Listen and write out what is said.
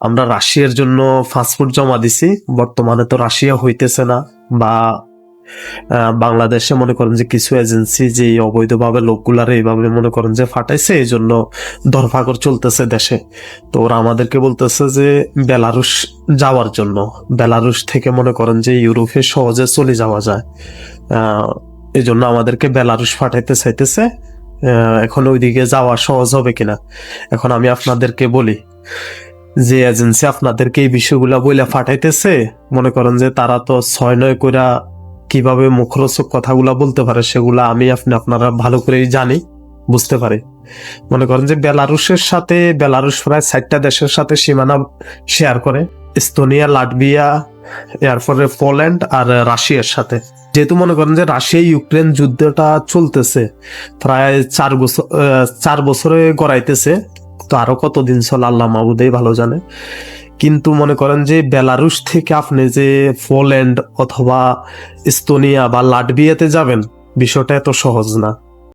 আমরা রাশিয়ার জন্য পাসপোর্ট জমা দিছি। বর্তমানে তো রাশিয়া হইতেছে না বা বাংলাদেশে মনে করেন যে কিছু এজেন্সি যে অবৈধভাবে লোকগুলারে এইভাবে মনে করেন যে ফাটাইছে, এই জন্য ধরফাকর চলতেছে দেশে। তো ওরা আমাদেরকে বলতেছে যে বেলারুশ যাওয়ার জন্য। বেলারুশ থেকে মনে করেন যে ইউরোপে সহজে চলে যাওয়া যায়। এই জন্য আমাদেরকে বেলারুশ ফাটাইতে চাইতেছে। এখন ওইদিকে যাওয়া সহজ হবে কিনা? এখন আমি আপনাদেরকে বলি। যে এজেন্সি আপনাদেরকে এই বিষয়গুলা বইলা ফাটাইতেছে মনে করেন যে তারা তো ছয় নয় কইরা কীভাবে মুখরোচক কথাগুলা বলতে পারে, সেগুলা আমি আপনি, আপনারা ভালো করেই জানি, বুঝতে পারি। মনে করেন যে বেলারুশের সাথে, বেলারুশ প্রায় ষাটটা দেশের সাথে সীমানা শেয়ার করে, এস্তোনিয়া, লাটভিয়া, এরপরে পোল্যান্ড আর রাশিয়ার সাথে। যেহেতু মনে করেন যে রাশিয়া, ইউক্রেন যুদ্ধটা চলতেছে, প্রায় চার বছর চার বছরে গড়াইতেছে তো আরও কতদিন চলে, আল্লাহ মাহবুদেই ভালো জানে। কিন্তু মনে করেন যে বেলারুশ থেকে আপনি যে পোল্যান্ড অথবা ইস্তোনিয়া বা লাটভিয়াতে যাবেন, বিষয়টা এত সহজ না।